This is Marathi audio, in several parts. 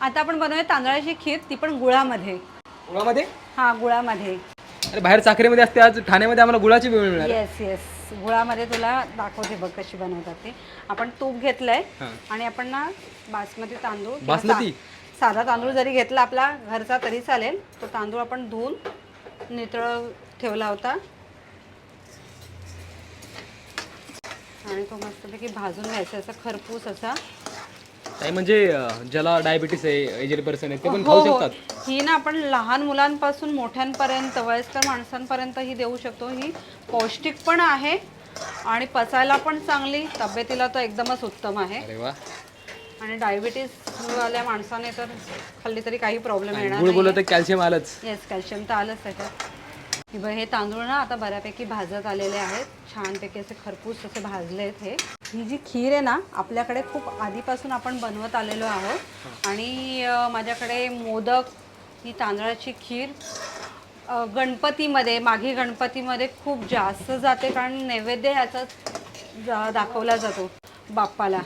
आता आपण बनवूया तांदळाची खीर ती पण गुळामध्ये. गुळामध्ये? हा गुळामध्ये. अरे बाहेर साखरेमध्ये असते आज ठाण्यामध्ये आम्हाला गुळाची वेळ मिळणार. येस येस गुळामध्ये तुला दाखवते बघ कशी बनवतात ते. आपण तूप घेतलंय हां. आणि आपण ना बासमती तांदूळ किंवा बासमती? साधा तांदूळ जरी घेतला आपला घरचा तरी चालेल. तो तांदूळ आपण धुवून नितळ ठेवला होता. आणि तो मस्तपैकी भाजून घ्यायचा असा खरपूस असा. ताई म्हणजे अं, ज्याला डायबिटीस आहे एजेड पर्सन आहे ते पण हो खाऊ हो. शकतात. ही ना आपण लहान मुलांपासून मोठ्यांपर्यंत वयस्कर माणसांपर्यंत ही देऊ शकतो. ही पौष्टिक पण आहे आणि पचायला पण चांगली. तब्येतीला तर एकदमच उत्तम आहे. अरे वा. आणि डायबिटीस वाल्या माणसाने तर खाल्ली तरी काही प्रॉब्लेम येणार गुळ नाही बोलत कॅल्शियम आलंच. येस कॅल्शियम तर आलंच त्याच्यात हे बघ हे तांदूळ ना आता बऱ्यापैकी भाजत आलेले आहेत. छानपैकी असे खरपूस असे भाजले आहेत हे. ही जी खीर आहे ना आपल्याकडे खूप आधीपासून आपण बनवत आलेलो आहोत. आणि माझ्याकडे मोदक ही तांदळाची खीर गणपतीमध्ये माघी गणपतीमध्ये खूप जास्त जाते कारण नैवेद्य ह्याचा जा- दाखवला जातो बाप्पाला.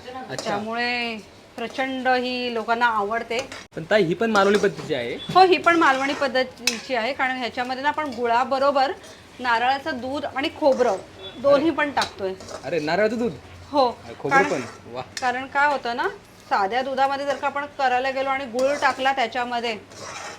त्यामुळे प्रचंड ही लोकांना आवडते. पण ताई ही पण मालवणी पद्धतीची आहे? हो ही पण मालवणी पद्धतीची आहे कारण ह्याच्यामध्ये ना आपण गुळाबरोबर नारळाचं दूध आणि खोबरं दोन्ही पण टाकतोय. अरे नारळाचं दूध? हो. खोबरं पण. वा. कारण काय होतं ना साध्या दुधामध्ये जर का आपण करायला गेलो आणि गुळ टाकला त्याच्यामध्ये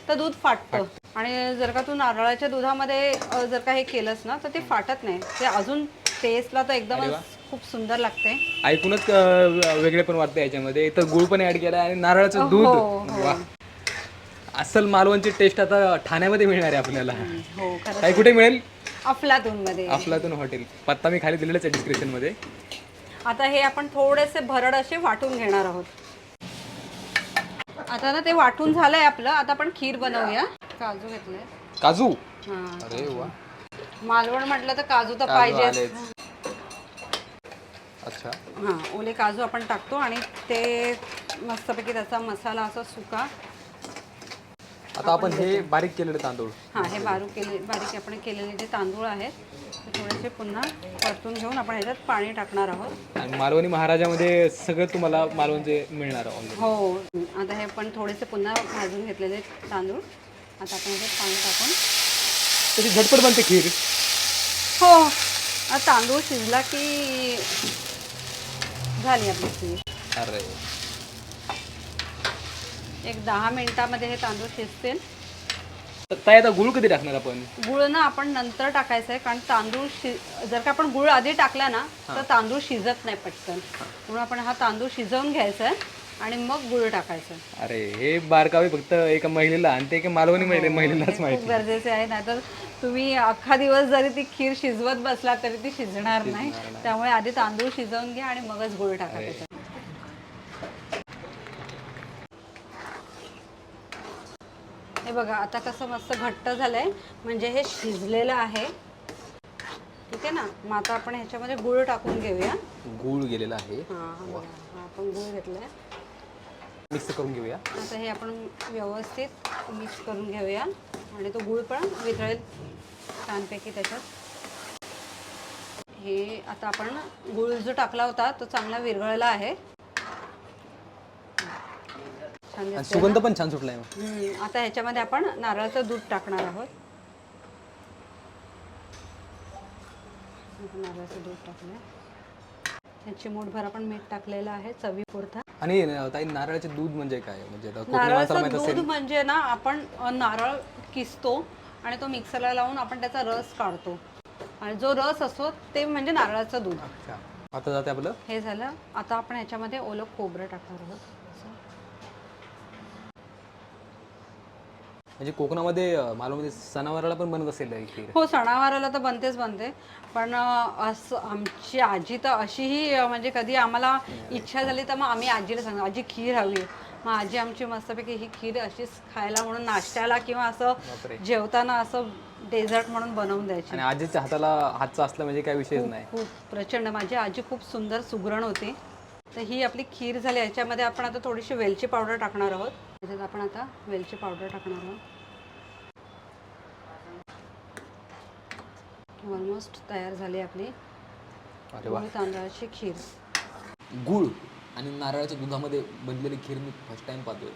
तर दूध फाटतं. आणि जर का तू नारळाच्या दुधामध्ये अ, जर का हे केलंस ना तर ते फाटत नाही. ते अजून टेस्टला तर एकदमच खूप सुंदर लागते. ऐकूनच अं, वेगळे पण वाटतं याच्यामध्ये. तर गुळ पण ऍड केला आणि नारळाचं दूध. हो हो. वा असल मालवणची टेस्ट आता ठाण्यामध्ये मिळणार आहे आपल्याला. हो खरं ताई कुठे मिळेल? अफलातून मध्ये अफलातून हॉटेल पत्ता मी खाली दिलेलाच आहे डिस्क्रिप्शनमध्ये. आता हे आपण थोडेसे भरड असे वाटून घेणार आहोत. आता ना ते वाटून झालंय आपलं. आता आपण खीर बनवूया. काजू घेतले काजू? हा. अरे वा. मालवण म्हटलं तर काजू तर पाहिजे. अच्छा. हा ओले काजू आपण टाकतो आणि ते मस्तपैकी त्याचा मसाला असा सुका. आता आपण हे बारीक केलेले तांदूळ. हा हे बारीक केले बारीक आपण केलेले जे तांदूळ आहेत ते थोडेसे पुन्हा परतून घेऊन आपण ह्याच्यात पाणी टाकणार आहोत. आणि मालवणी महाराजामध्ये सगळं तुम्हाला मालवणचे मिळणार ऑलरेडी हो आता हे पण थोडेसे पुन्हा भाजून घेतलेले तांदूळ. आता आपण ह्याच्यात पाणी टाकून त्याची झटपट बनते खीर. हो आता तांदूळ शिजला की झाली आपली खीर. अरे. एक दहा मिनिटामध्ये हे तांदूळ शिजतील. तर ताई आता गुळ कधी टाकणार आपण? गुळ ना आपण नंतर टाकायचं आहे कारण तांदूळ शि जर का आपण गुळ आधी टाकला ना तर तांदूळ शिजत नाही पटकन. म्हणून आपण हा तांदूळ शिजवून घ्यायचा आहे आणि मग गुळ टाकायचं अरे हे बारकावे फक्त एका महिलेला आणि ते एका मालवणी महिले महिलेलाच माहिती खूप गरजेचे आहे नाहीतर तुम्ही अख्खा दिवस जरी ती खीर शिजवत बसला तरी ती शिजणार नाही. त्यामुळे आधी तांदूळ शिजवून घ्या आणि मगच गुळ टाका त्याच्यात. हे बघा आता कसं मस्त घट्ट झालंय. म्हणजे हे शिजलेलं आहे. ठीक आहे ना? मग आता आपण ह्याच्यामध्ये गुळ टाकून घेऊया. गुळ गेलेला आहे. हा आपण गुळ घेतलाय. मिक्स करून घेऊया. आता हे आपण व्यवस्थित मिक्स करून घेऊया. आणि तो गूळ पण वितळेल छानपैकी त्याच्यात. हे आता आपण गूळ जो टाकला होता तो चांगला विरघळला आहे. छान आणि दिसतंय सुगंध पण छान सुटलाय मग. ना? हम्म, आता ह्याच्यामध्ये आपण नारळाचं दूध टाकणार आहोत. आपण नारळाचं दूध टाकलं ह्याची मूठभर आपण मीठ टाकलेलं आहे चवीपुरता आणि अं, ताई नारळाचे दूध म्हणजे काय? म्हणजे आता कोकणी माणसाला नारळाचं माहीत दूध असेल म्हणजे ना आपण अ, नारळ किसतो आणि तो मिक्सरला लावून आपण त्याचा रस काढतो. आणि जो रस असतो ते म्हणजे नारळाचं दूध. अच्छा. आता जाते आपलं? हे झालं. आता आपण ह्याच्यामध्ये ओलं खोबरं टाकणार आहोत असं. म्हणजे कोकणामध्ये मालवणमध्ये सणावाराला पण बनत असेल ही खीर. हो सणावाराला तर बनतेच बनते पण असं आमची आजी तर अशीही म्हणजे कधी आम्हाला इच्छा झाली तर मग आम्ही आजीला सांगतो आजी खीर हवी आहे." मग आजी आमची मस्तपैकी ही खीर अशीच खायला म्हणून नाश्त्याला किंवा असं जेवताना असं डेझर्ट म्हणून बनवून द्यायची. आणि आजीच्या हाताला हातचा असला म्हणजे काय विषयच नाही. खूप प्रचंड. माझी आजी खूप सुंदर सुगरण होती. तर ही आपली खीर झाली. याच्यामध्ये आपण आता थोडीशी वेलची पावडर टाकणार आहोत. त्याच्यात आपण आता वेलची पावडर टाकणार आहोत. ऑलमोस्ट तयार झाली आपली. अरे वा. गूळ तांदळाची खीर. गुळ आणि नारळाच्या दुधामध्ये बनलेली खीर मी फर्स्ट टाइम पाहतोय.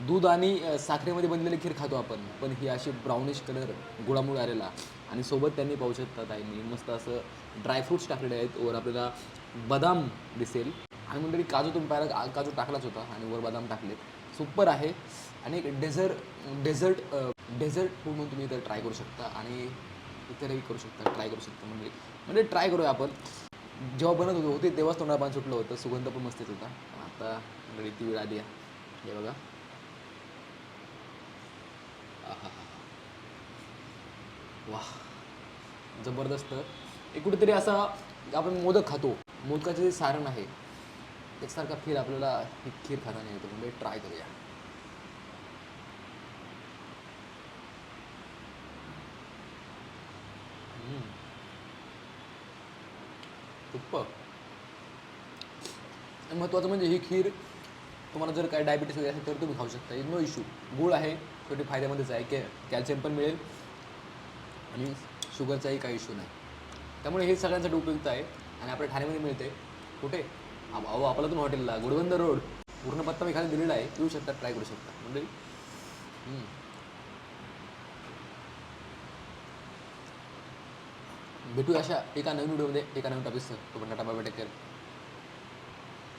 दूध आणि अ, साखरेमध्ये बनलेली खीर खातो आपण पण ही अशी ब्राउनिश कलर गुळामुळे आलेला. आणि सोबत त्यांनी पाहू शकता ताईंनी मस्त असं ड्रायफ्रुट्स टाकलेले आहेत. वर आपल्याला बदाम दिसेल. आणि मंडळी काजू तुम्ही पाहिला का- काजू टाकलाच होता आणि वर बदाम टाकलेत सुपर आहे. आणि एक डेझर्ट डेझर्ट डेझर्ट फूड म्हणून तुम्ही इथं ट्राय करू शकता. आणि इतरही करू शकता ट्राय करू शकता म्हणजे म्हणजे ट्राय करूया आपण. जेव्हा बनत होतो होते तेव्हाच तोंडाला पान सुटलं होतं. सुगंध पण मस्त येत होता. आता मंडळी ती वेळ आली आहे. हे बघा. वा जबरदस्त. एक कुठेतरी असा आपण मोदक खातो. मोदकाचे जे सारण आहे त्याच्यासारखा फील आपल्याला ही खीर खाताना येतो. म्हणजे ट्राय करूया हम्म. तुप्प महत्त्वाचं म्हणजे ही खीर तुम्हाला जर काय डायबिटीस वगैरे असेल तर तुम्ही खाऊ शकता. नो इश्यू गुळ आहे छोटे फायद्यामध्येच आहे. कॅ कॅल्शियम पण मिळेल. आणि शुगरचाही काही इश्यू नाही. त्यामुळे हे सगळ्यांसाठी उपयुक्त आहे. आणि आपल्या ठाण्यामध्ये मिळते. कुठे? अहो आपल्यातून हॉटेलला गुडबंद रोड. पूर्ण पत्ता मी खाली दिलेला आहे. येऊ शकता ट्राय करू शकता. म्हणजे भेटू अशा एका नवीन व्हिडिओमध्ये. एका नवीन टॉपिकसह तो पण tata bye take care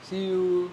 see you